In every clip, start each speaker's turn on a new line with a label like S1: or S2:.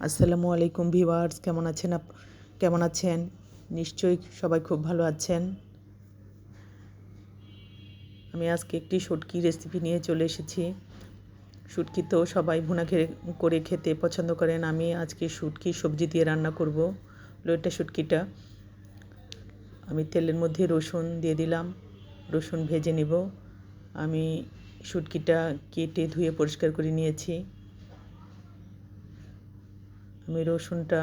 S1: আসসালামু আলাইকুম ভিওয়ার্স কেমন আছেন আপ, কেমন আছেন? নিশ্চয়ই সবাই খুব ভালো আছেন। আমি আজকে একটি শুটকি রেসিপি নিয়ে চলে এসেছি। শুটকি তো সবাই ভুনা করে খেতে পছন্দ করেন। আমি আজকে শুটকি সবজি দিয়ে রান্না করব লোয়েটা শুটকিটা। আমি তেলের মধ্যে রসুন দিয়ে দিলাম, রসুন ভেজে নিব। আমি শুটকিটা কেটে ধুয়ে পরিষ্কার করে নিয়েছি। আমি রসুনটা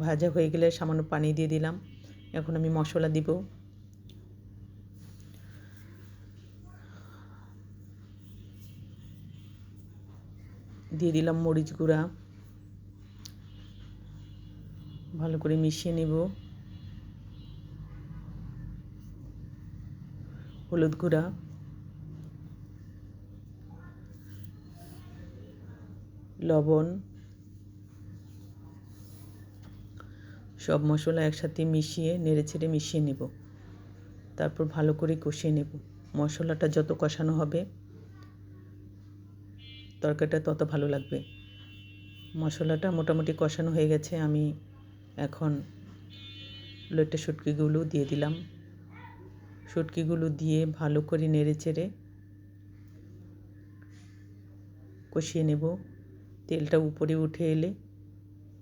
S1: ভাজা হয়ে গেলে সামান্য পানি দিয়ে দিলাম। এখন আমি মশলা দিব। দিয়ে দিলাম মরিচ গুঁড়া। ভালো করে মিশিয়ে নেব। হলুদ গুঁড়া। লবণ, সব মশলা একসাথে মিশিয়ে নেড়ে ছেড়ে মিশিয়ে নেব। তারপর ভালো করে কষিয়ে নেব। মশলাটা যত কষানো হবে, তরকারিটা তত ভালো লাগবে। মশলাটা মোটামুটি কষানো হয়ে গেছে। আমি এখন লোটে শুটকিগুলো দিয়ে দিলাম। শুটকিগুলো দিয়ে ভালো করে নেড়ে চেড়ে কষিয়ে নেব। তেলটা উপরে উঠে এলে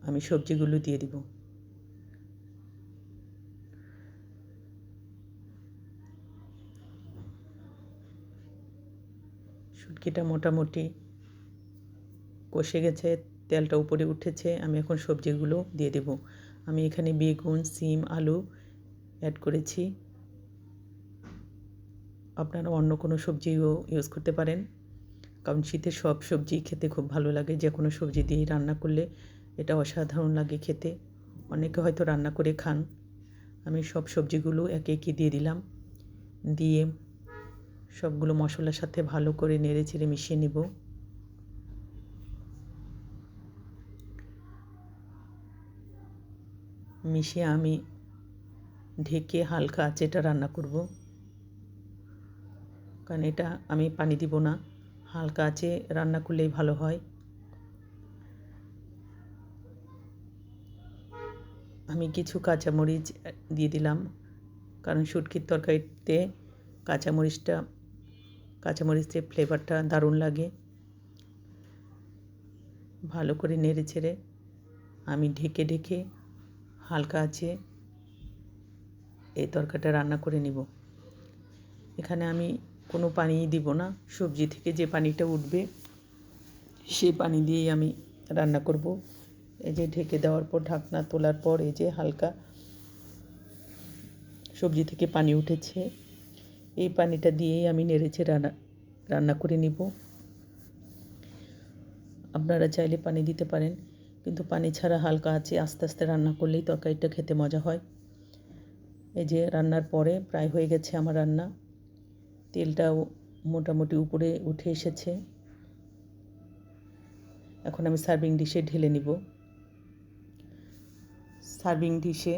S1: আমি সবজিগুলো দিয়ে দিব। শুটকিটা মোটামুটি কষে গেছে, তেলটা উপরে উঠেছে, আমি এখন সবজিগুলো দিয়ে দেব। আমি এখানে বেগুন, সিম, আলু অ্যাড করেছি। আপনারা অন্য কোনো সবজিও ইউজ করতে পারেন। কারণ শীতে সব সবজি খেতে খুব ভালো লাগে। যে কোনো সবজি দিয়েই রান্না করলে এটা অসাধারণ লাগে খেতে। অনেকে হয়তো রান্না করে খান। আমি সব সবজিগুলো একে একে দিয়ে দিলাম। দিয়ে সবগুলো মশলার সাথে ভালো করে নেড়ে চেড়ে মিশিয়ে নেব। মিশিয়ে আমি ঢেকে হালকা আছে এটা রান্না করব। কারণ এটা আমি পানি দিব না। হালকা আছে রান্না করলেই ভালো হয়। আমি কিছু কাঁচামরিচ দিয়ে দিলাম, কারণ শুটকির তরকারিতে কাঁচামরিচটা, কাঁচামরিচের ফ্লেভারটা দারুণ লাগে। ভালো করে নেড়ে ছেড়ে আমি ঢেকে ঢেকে হালকা আছে এই তরকারিটা রান্না করে নিব। এখানে আমি কোনো পানি দিব না। সবজি থেকে যে পানিটা উঠবে, সেই পানি দিয়েই আমি রান্না করব। এই যে ঢেকে দেওয়ার পর, ঢাকনা তোলার পর, এই যে হালকা সবজি থেকে পানি উঠেছে, এই পানিটা দিয়েই আমি নেড়েছে রান্না রান্না করে নিব। আপনারা চাইলে পানি দিতে পারেন, কিন্তু পানি ছাড়া হালকা আছে আস্তে আস্তে রান্না করলেই তরকারিটা খেতে মজা হয়। এই যে রান্নার পরে প্রায় হয়ে গেছে আমার রান্না। তেলটাও মোটামুটি উপরে উঠে এসেছে। এখন আমি সার্ভিং ডিশে ঢেলে নিব। সার্ভিং ডিশে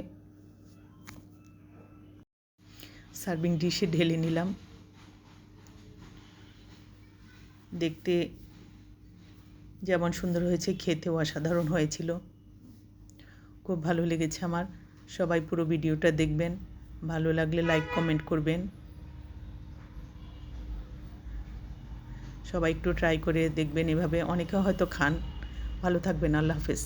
S1: সার্ভিং ডিশে ঢেলে নিলাম। দেখতে যেমন সুন্দর হয়েছে, খেতেও অসাধারণ হয়েছিল। খুব ভালো লেগেছে আমার। সবাই পুরো ভিডিওটা দেখবেন। ভালো লাগলে লাইক কমেন্ট করবেন। সবাই একটু ট্রাই করে দেখবেন এভাবে। অনেকে হয়তো খান। ভালো থাকবেন আল্লাহ হাফেজ।